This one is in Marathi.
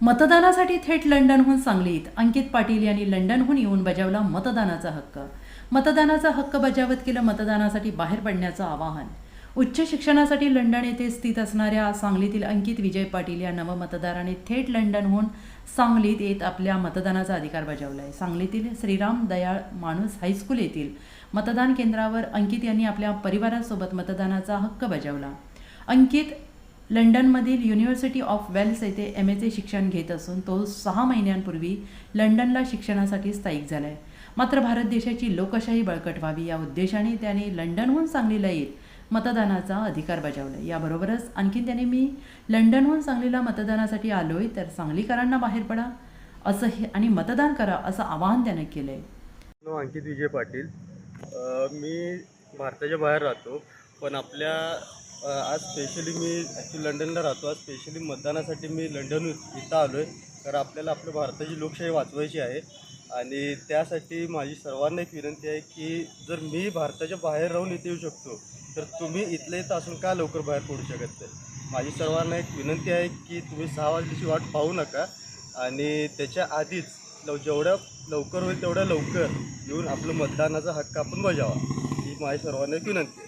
मतदानासाठी थेट लंडनहून सांगलीत. अंकित पाटील यांनी लंडनहून येऊन बजावला मतदानाचा हक्क. मतदानाचा हक्क बजावत केलं मतदानासाठी बाहेर पडण्याचं आवाहन. उच्च शिक्षणासाठी लंडन येथे स्थित असणाऱ्या सांगलीतील अंकित विजय पाटील या नवमतदाराने थेट लंडनहून सांगलीत येत आपल्या मतदानाचा अधिकार बजावला आहे सांगलीतील श्रीराम दयाळ माणूस हायस्कूल येथील मतदान केंद्रावर अंकित यांनी आपल्या परिवारासोबत मतदानाचा हक्क बजावला. अंकित लंडनमधील युनिव्हर्सिटी ऑफ वेल्स येथे एम एचे शिक्षण घेत असून तो सहा महिन्यांपूर्वी लंडनला शिक्षणासाठी स्थायिक झाला आहे मात्र भारत देशाची लोकशाही बळकट व्हावी या उद्देशाने त्याने लंडनहून सांगलीला येत मतदानाचा अधिकार बजावला. याबरोबरच आणखीन त्याने मी लंडनहून सांगलीला मतदानासाठी आलोय तर सांगलीकरांना बाहेर पडा असं हे आणि मतदान करा असं आवाहन त्याने केलं आहे अंकित विजय पाटील. मी भारताच्या बाहेर राहतो पण आपल्या आज स्पेशली मी ॲक्च्युली लंडनला राहतो. आज स्पेशली मतदानासाठी मी लंडन इथं आलो आहे कारण आपल्याला आपल्या भारताची लोकशाही वाचवायची आहे. आणि त्यासाठी माझी सर्वांना एक विनंती आहे की जर मी भारताच्या बाहेर राहून इथे येऊ शकतो तर तुम्ही इथल्या इथं असून का लवकर बाहेर पडू शकत नाही? माझी सर्वांना एक विनंती आहे की तुम्ही सहा वाजल्याची वाट पाहू नका. आणि त्याच्या आधीच लव जेवढ्या लवकर होईल तेवढ्या लवकर येऊन आपलं मतदानाचा हक्क आपण बजावा. ही माझी सर्वांना एक विनंती आहे.